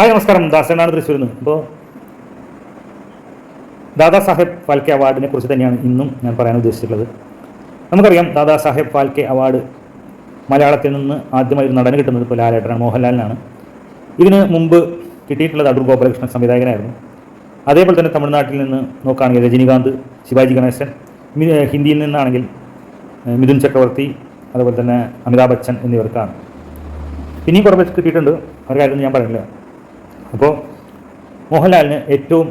Hi നമസ്കാരം. ദാസനാണ് തൃശ്ശൂരിൽ നിന്ന് അപ്പോൾ ദാദാ സാഹേബ് ഫാൽക്കെ അവാർഡിനെ കുറിച്ച് തന്നെയാണ് ഇന്നും ഞാൻ പറയാൻ ഉദ്ദേശിച്ചിട്ടുള്ളത്. നമുക്കറിയാം ദാദാ സാഹേബ് ഫാൽക്കെ അവാർഡ് മലയാളത്തിൽ നിന്ന് ആദ്യമായി ഒരു നടന് കിട്ടുന്നത് ഇപ്പോൾ ലാലേട്ടനാണ് മോഹൻലാലിനാണ്. ഇതിന് മുമ്പ് കിട്ടിയിട്ടുള്ളത് അടൂർ ഗോപാലകൃഷ്ണൻ സംവിധായകനായിരുന്നു. അതേപോലെ തന്നെ തമിഴ്നാട്ടിൽ നിന്ന് നോക്കുകയാണെങ്കിൽ രജനീകാന്ത് ശിവാജി ഗണേശൻ ഹിന്ദിയിൽ നിന്നാണെങ്കിൽ മിഥുൻ ചക്രവർത്തി അതുപോലെ തന്നെ അമിതാഭ് ബച്ചൻ എന്നിവർക്കാണ്. പിന്നെയും കുറേ കിട്ടിയിട്ടുണ്ട്. ഒരു കാര്യം ഞാൻ പറയുന്നില്ല അപ്പോൾ മോഹൻലാലിന് ഏറ്റവും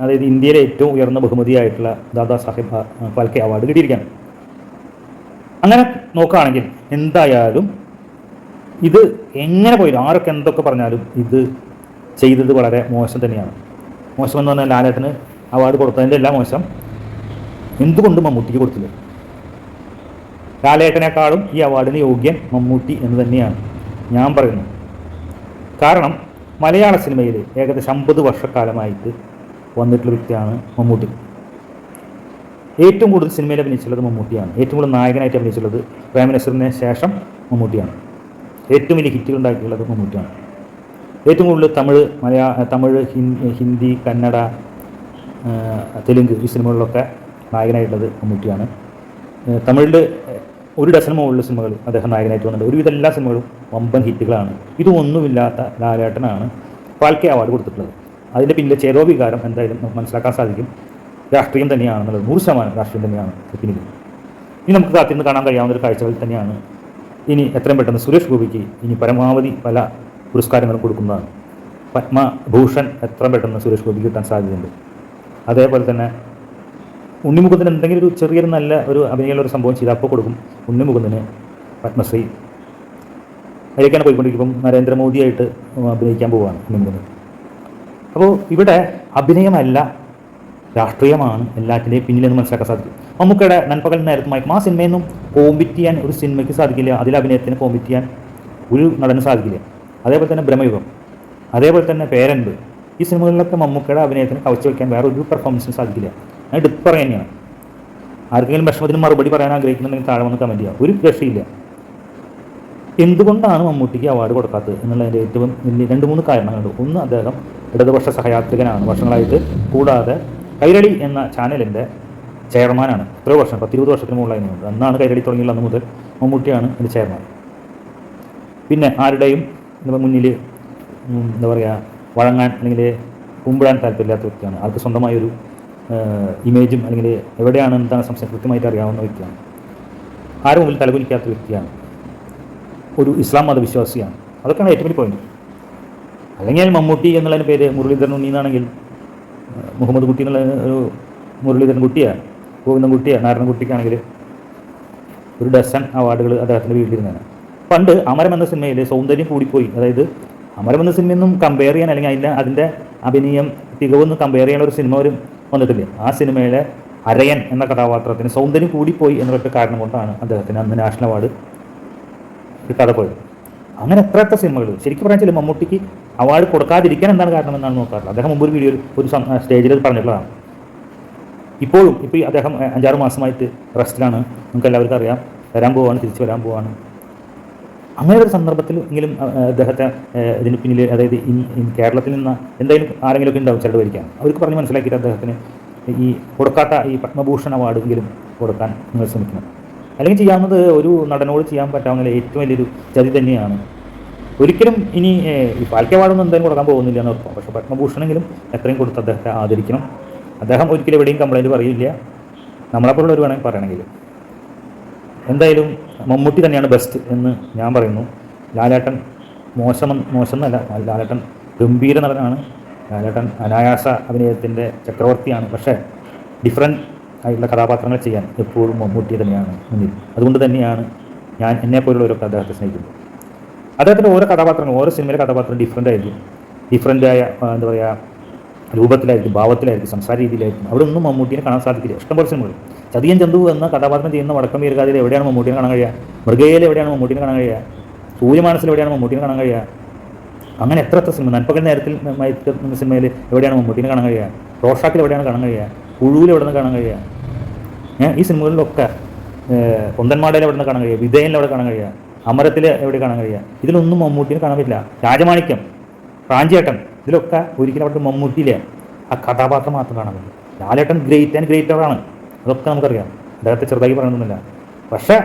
അതായത് ഇന്ത്യയിലെ ഏറ്റവും ഉയർന്ന ബഹുമതിയായിട്ടുള്ള ദാദാ സാഹിബ് ഫാൽക്കെ അവാർഡ് കിട്ടിയിരിക്കുകയാണ്. അങ്ങനെ നോക്കുകയാണെങ്കിൽ എന്തായാലും ഇത് എങ്ങനെ പോയി ആരൊക്കെ എന്തൊക്കെ പറഞ്ഞാലും ഇത് ചെയ്തത് വളരെ മോശം തന്നെയാണ്. മോശം എന്ന് പറഞ്ഞാൽ ലാലേട്ടന് അവാർഡ് കൊടുത്തതിന്റെ എല്ലാം മോശം. എന്തുകൊണ്ട് മമ്മൂട്ടിക്ക് കൊടുത്തില്ല? ലാലേട്ടനേക്കാളും ഈ അവാർഡിന് യോഗ്യൻ മമ്മൂട്ടി എന്ന് തന്നെയാണ് ഞാൻ പറയുന്നത്. കാരണം മലയാള സിനിമയിൽ ഏകദേശം അമ്പത് വർഷക്കാലമായിട്ട് വന്നിട്ടുള്ള വ്യക്തിയാണ് മമ്മൂട്ടി. ഏറ്റവും കൂടുതൽ സിനിമയിൽ അഭിനയിച്ചിട്ടുള്ളത് മമ്മൂട്ടിയാണ്. ഏറ്റവും കൂടുതൽ നായകനായിട്ട് അഭിനയിച്ചിട്ടുള്ളത് പ്രേം നസീറിന് ശേഷം മമ്മൂട്ടിയാണ്. ഏറ്റവും വലിയ ഹിറ്റുകൾ ഉണ്ടാക്കിയിട്ടുള്ളത് മമ്മൂട്ടിയാണ്. ഏറ്റവും കൂടുതൽ തമിഴ് മലയാ തമിഴ് ഹിന്ദി കന്നഡ തെലുങ്ക് ഈ സിനിമകളിലൊക്കെ നായകനായിട്ടുള്ളത് മമ്മൂട്ടിയാണ്. തമിഴിൽ ഒരു ഡസൻ മുകളിലുള്ള സിനിമകൾ അദ്ദേഹം നായകനായിട്ട് വന്നിട്ടുണ്ട്. ഒരുവിധ എല്ലാ സിനിമകളും വമ്പൻ ഹിറ്റുകളാണ്. ഇതൊന്നുമില്ലാത്ത ലാലേട്ടനാണ് ഫാൽക്കെ അവാർഡ് കൊടുത്തിട്ടുള്ളത്. അതിന്റെ പിന്നിലെ ചേരോ വികാരം എന്തായാലും നമുക്ക് മനസ്സിലാക്കാൻ സാധിക്കും. രാഷ്ട്രീയം തന്നെയാണെന്നുള്ളത്. നൂറ് ശതമാനം രാഷ്ട്രീയം തന്നെയാണ് പിന്നിൽ ഇനി നമുക്ക് കാത്തിരുന്ന് കാണാൻ കഴിയാവുന്ന ഒരു കാഴ്ചകൾ തന്നെയാണ് ഇനി എത്രയും പെട്ടെന്ന് സുരേഷ് ഗോപിക്ക് ഇനി പരമാവധി പല പുരസ്കാരങ്ങളും കൊടുക്കുന്നതാണ്. പത്മഭൂഷൺ എത്രയും പെട്ടെന്ന് സുരേഷ് ഗോപിക്ക് കിട്ടാൻ സാധ്യതയുണ്ട്. അതേപോലെ തന്നെ ഉണ്ണിമുഖത്തിന് എന്തെങ്കിലും ഒരു ചെറിയൊരു നല്ല ഒരു അഭിനയമുള്ള ഒരു സംഭവം ചെയ്താൽ അപ്പോൾ കൊടുക്കും. ഉണ്ണിമുഖത്തിന് പത്മശ്രീ. അതിലേക്കാണ് പോയിക്കൊണ്ടിരിക്കും നരേന്ദ്രമോദിയായിട്ട് അഭിനയിക്കാൻ പോവുകയാണ് ഉണ്ണിമുഖന് അപ്പോൾ ഇവിടെ അഭിനയമല്ല രാഷ്ട്രീയമാണ് എല്ലാറ്റിന്റെയും പിന്നിലെന്ന് മനസ്സിലാക്കാൻ സാധിക്കും. നമുക്കിടെ നൻപകൽ നേരത്ത് മയക്കും ആ സിനിമയൊന്നും കോമ്പിറ്റ് ചെയ്യാൻ ഒരു സിനിമയ്ക്ക് സാധിക്കില്ല. അതിൽ അഭിനയത്തിന് കോമ്പിറ്റ് ചെയ്യാൻ ഒരു നടന് സാധിക്കില്ല. അതേപോലെ തന്നെ ബ്രഹ്മയുഗം അതേപോലെ തന്നെ പേരന്റ് ഈ സിനിമകളിലൊക്കെ മമ്മൂക്കയുടെ അഭിനയത്തിന് കവച്ചു വയ്ക്കാൻ വേറെ ഒരു പെർഫോമൻസിന് സാധിക്കില്ല. ഞാൻ എടുത്ത് പറയാൻ തന്നെയാണ്. ആർക്കെങ്കിലും വിഷമത്തിന് മറുപടി പറയാൻ ആഗ്രഹിക്കുന്നുണ്ടെങ്കിൽ താഴെ വന്ന് കമന്റ് ചെയ്യാം ഒരു രക്ഷയില്ല. എന്തുകൊണ്ടാണ് മമ്മൂട്ടിക്ക് അവാർഡ് കൊടുക്കാത്തത് എന്നുള്ളതിന്റെ ഏറ്റവും വലിയ രണ്ട് മൂന്ന് കാരണങ്ങളുണ്ട്. ഒന്ന് അദ്ദേഹം ഇടതുപക്ഷ സഹയാത്രികനാണ്. വർഷങ്ങളായിട്ട് കൂടാതെ കൈരളി എന്ന ചാനലിന്റെ ചെയർമാനാണ്. എത്രയോ വർഷം പത്തിരുപത് വർഷത്തിന് മുകളിലായി നിന്നത് അന്നാണ് കൈരളി തുടങ്ങിയുള്ള അന്ന് മുതൽ മമ്മൂട്ടിയാണ് ഇതിന്റെ ചെയർമാൻ. പിന്നെ ആരുടെയും മുന്നിൽ എന്താ പറയുക വഴങ്ങാൻ അല്ലെങ്കിൽ കുമ്പിടാൻ താല്പര്യമില്ലാത്ത വ്യക്തിയാണ്. ആൾക്ക് സ്വന്തമായൊരു ഇമേജും അല്ലെങ്കിൽ എവിടെയാണ് എന്താണ് സംശയം കൃത്യമായിട്ട് അറിയാവുന്ന വ്യക്തിയാണ്. ആരും മുമ്പിൽ തലകുനിക്കാത്ത വ്യക്തിയാണ്. ഒരു ഇസ്ലാം മതവിശ്വാസിയാണ്. അതൊക്കെയാണ് ഏറ്റവും വലിയ പോയിന്റ് അല്ലെങ്കിൽ മമ്മൂട്ടി എന്നുള്ളതിന്റെ പേര് മുരളീധരൻ ഉണ്ണി എന്നാണെങ്കിൽ മുഹമ്മദ് കുട്ടി എന്നുള്ള ഒരു മുരളീധരൻ കുട്ടിയാണ് ഗോവിന്ദൻ കുട്ടിയാണ് നാരായണൻ കുട്ടിക്കാണെങ്കിൽ ഒരു ഡസൺ അവാർഡുകൾ അദ്ദേഹത്തിന്റെ വീട്ടിലിരുന്നതാണ്. പണ്ട് അമരം എന്ന സിനിമയിൽ സൗന്ദര്യം കൂടിപ്പോയി. അതായത് അമരം എന്ന സിനിമയൊന്നും കമ്പയർ ചെയ്യാൻ അല്ലെങ്കിൽ അതിന്റെ അതിന്റെ അഭിനയം തികവൊന്നും കമ്പയർ ചെയ്യാൻ ഒരു സിനിമ ഒരു വന്നിട്ടില്ല? ആ സിനിമയിലെ അരയൻ എന്ന കഥാപാത്രത്തിന് സൗന്ദര്യം കൂടിപ്പോയി എന്നൊക്കെ കാരണം കൊണ്ടാണ് അദ്ദേഹത്തിന് അന്ന് നാഷണൽ അവാർഡ് കിട്ടാതെ പോയത്. അങ്ങനെ എത്ര എത്ര സിനിമകൾ. ശരിക്കും പറഞ്ഞാൽ മമ്മൂട്ടിക്ക് അവാർഡ് കൊടുക്കാതിരിക്കാൻ എന്താണ് കാരണം എന്നാണ് നോക്കാറുള്ളത് അദ്ദേഹം മുമ്പ് ഒരു വീഡിയോയിൽ ഒരു സ്റ്റേജിൽ പറഞ്ഞിട്ടുള്ളതാണ്. ഇപ്പോഴും ഇപ്പോൾ അദ്ദേഹം അഞ്ചാറ് മാസമായിട്ട് റെസ്റ്റിലാണ്. നമുക്ക് എല്ലാവർക്കും അറിയാം. വരാൻ പോവാണ് തിരിച്ച് വരാൻ പോവാണ്. അങ്ങനെ ഒരു സന്ദർഭത്തിൽ എങ്കിലും അദ്ദേഹത്തെ ഇതിന് പിന്നിൽ അതായത് കേരളത്തിൽ നിന്ന് എന്തെങ്കിലും ആരെങ്കിലുമൊക്കെ ഉണ്ടാവും ചിലത് വരിക്കാം. അവർക്ക് പറഞ്ഞ് മനസ്സിലാക്കിയിട്ട് അദ്ദേഹത്തിന് ഈ കൊടുക്കാത്ത ഈ പത്മഭൂഷൺ അവാർഡ് എങ്കിലും കൊടുക്കാൻ നിങ്ങൾ ശ്രമിക്കണം. അല്ലെങ്കിൽ ചെയ്യാവുന്നത് ഒരു നടനോട് ചെയ്യാൻ പറ്റാവുന്ന ഏറ്റവും വലിയൊരു ചതി തന്നെയാണ്. ഒരിക്കലും ഇനി ഈ പാൽക്കെ അവാർഡൊന്നും എന്തായാലും കൊടുക്കാൻ പോകുന്നില്ല എന്ന് ഉറപ്പാണ്. പക്ഷേ പത്മഭൂഷണെങ്കിലും എത്രയും കൊടുത്ത് അദ്ദേഹത്തെ ആദരിക്കണം. അദ്ദേഹം ഒരിക്കലും എവിടെയും കംപ്ലൈന്റ് പറയില്ല. നമ്മളെപ്പോലുള്ളവർ വേണമെങ്കിൽ പറയണമെങ്കിൽ. എന്തായാലും മമ്മൂട്ടി തന്നെയാണ് ബെസ്റ്റ് എന്ന് ഞാൻ പറയുന്നു. ലാലേട്ടൻ മോശം മോശം എന്നല്ല ലാലേട്ടൻ ഗംഭീര നടനാണ്. ലാലേട്ടൻ അനായാസ അഭിനയത്തിന്റെ ചക്രവർത്തിയാണ്. പക്ഷേ ഡിഫറെന്റ് ആയിട്ടുള്ള കഥാപാത്രങ്ങൾ ചെയ്യാൻ എപ്പോഴും മമ്മൂട്ടി തന്നെയാണ് മുന്നിൽ. അതുകൊണ്ട് തന്നെയാണ് ഞാൻ എന്നെപ്പോലുള്ളവരൊക്കെ അദ്ദേഹത്തെ സ്നേഹിക്കുന്നത്. അദ്ദേഹത്തിന്റെ ഓരോ കഥാപാത്രങ്ങളും ഓരോ സിനിമയിലെ കഥാപാത്രം ഡിഫറെന്റ് ആയിരിക്കും. ഡിഫറെന്റ് ആയ എന്താ പറയുക രൂപത്തിലായിരിക്കും ഭാവത്തിലായിരിക്കും സംസാര രീതിയിലായിരിക്കും. അവിടെ ഒന്നും മമ്മൂട്ടിനെ കാണാൻ സാധിക്കില്ല. ഇഷ്ടംപോലെ സിനിമകൾ ചതിയൻ ചന്തു എന്ന കഥാപാത്രം ചെയ്യുന്ന വടക്കം വീരകാതിൽ എവിടെയാണ് മമ്മൂട്ടിനെ കാണാൻ കഴിയുക? മൃഗയിൽ എവിടെയാണ് മമ്മൂട്ടിനെ കാണാൻ കഴിയുക? സൂര്യമാനസിൽ എവിടെയാണ് മമ്മൂട്ടിനെ കാണാൻ കഴിയുക? അങ്ങനെ എത്ര എത്ര സിനിമ നൻപകൽ നേരത്തിൽ സിനിമയിൽ എവിടെയാണ് മമ്മൂട്ടിനെ കാണാൻ കഴിയുക? റോഷാക്കിൽ എവിടെയാണ് കാണാൻ കഴിയുക? പുഴുവിൽ എവിടെ നിന്ന് കാണാൻ കഴിയുക? ഈ സിനിമകളിലൊക്കെ പൊന്തന്മാടയിൽ എവിടെ നിന്ന് കാണാൻ കഴിയുക? വിധേയനിൽ എവിടെ കാണാൻ കഴിയുക? അമരത്തിൽ എവിടെ കാണാൻ കഴിയുക? ഇതിലൊന്നും മമ്മൂട്ടിനെ കാണാൻ പറ്റില്ല. രാജമാണിക്യം പ്രാഞ്ചേട്ടൻ ഇതിലൊക്കെ ഒരിക്കലും അവിടെ മമ്മൂട്ടിയിലെ ആ കഥാപാത്രം മാത്രം കാണാൻ പറ്റും ലാലേട്ടൻ ഗ്രേറ്റ് ആൻഡ് ഗ്രേറ്ററാണ് അതൊക്കെ നമുക്കറിയാം. അദ്ദേഹത്തെ ചെറുതായി പറയണമെന്നില്ല പക്ഷേ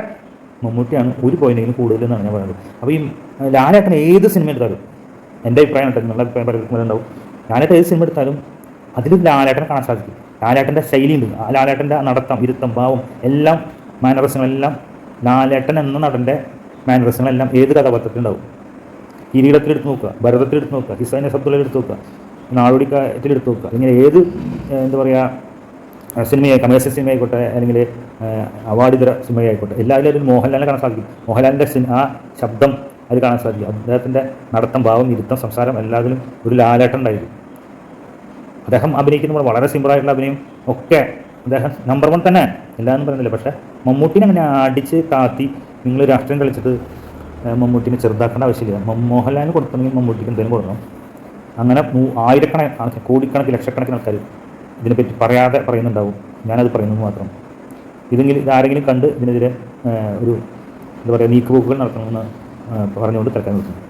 മമ്മൂട്ടിയാണ് ഒരു പോയിന്റെങ്കിലും കൂടുതൽ എന്നാണ് ഞാൻ പറയുന്നത്. അപ്പോൾ ഈ ലാലേട്ടൻ ഏത് സിനിമ എടുത്താലും എന്റെ അഭിപ്രായം കേട്ടോ നിങ്ങളുടെ അഭിപ്രായം പറയുന്നുണ്ടാവും ലാലേട്ടൻ ഏത് സിനിമ എടുത്താലും അതിൽ ലാലേട്ടനെ കാണാൻ സാധിക്കും. ലാലേട്ടന്റെ ശൈലിയുണ്ട്. ആ ലാലേട്ടന്റെ നടത്തം ഇരുത്തം ഭാവം എല്ലാം മാനറസങ്ങളെല്ലാം ലാലേട്ടൻ എന്ന നടന്റെ മാനറസങ്ങളെല്ലാം ഏത് കഥാപാത്രത്തിലുണ്ടാവും കിരീടത്തിലെടുത്ത് നോക്കുക ഭരതത്തിലെടുത്ത് നോക്കുക ഹിസൈന ശബ്ദത്തിലെടുത്ത് നോക്കുക നാടോടിക്കാറ്റിലെടുത്ത് നോക്കുക ഇങ്ങനെ ഏത് എന്താ പറയുക സിനിമയായി കമേഴ്സ്യൽ സിനിമയായിക്കോട്ടെ അല്ലെങ്കിൽ അവാർഡിതര സിനിമയായിക്കോട്ടെ എല്ലാവരും മോഹൻലാലിനെ കാണാൻ സാധിക്കും. മോഹൻലാലിന്റെ ആ ശബ്ദം അത് കാണാൻ സാധിക്കും. അദ്ദേഹത്തിന്റെ നടത്തം ഭാവം ഇരുത്തം സംസാരം എല്ലാത്തിലും ഒരു ലാലേട്ടം ഉണ്ടായിരിക്കും. അദ്ദേഹം അഭിനയിക്കുന്നത് വളരെ സിമ്പിളായിട്ടുള്ള അഭിനയം ഒക്കെ അദ്ദേഹം നമ്പർ വൺ തന്നെ എല്ലാവരും പറയുന്നില്ല പക്ഷേ മമ്മൂട്ടിനെ അങ്ങനെ അടിച്ച് താത്തി നിങ്ങൾ രാഷ്ട്രീയം കളിച്ചിട്ട് മമ്മൂട്ടിനെ ചെറുതാക്കേണ്ട ആവശ്യമില്ല. മോഹൻലാലിന് കൊടുക്കണമെങ്കിൽ മമ്മൂട്ടിക്ക് എന്തെങ്കിലും കൊടുക്കണം. അങ്ങനെ ആയിരക്കണക്കിന് കോടിക്കണക്കിന് ലക്ഷക്കണക്കിന് ആൾക്കാർ ഇതിനെപ്പറ്റി പറയാതെ പറയുന്നുണ്ടാവും. ഞാനത് പറയുന്നത് മാത്രം. ഇതെങ്കിലും ഇതാരെങ്കിലും കണ്ട് ഇതിനെതിരെ ഒരു എന്താ പറയുക നീക്കുപോക്കുകൾ നടത്തണമെന്ന് പറഞ്ഞുകൊണ്ട് തിരക്കാൻ നിർത്തുന്നു.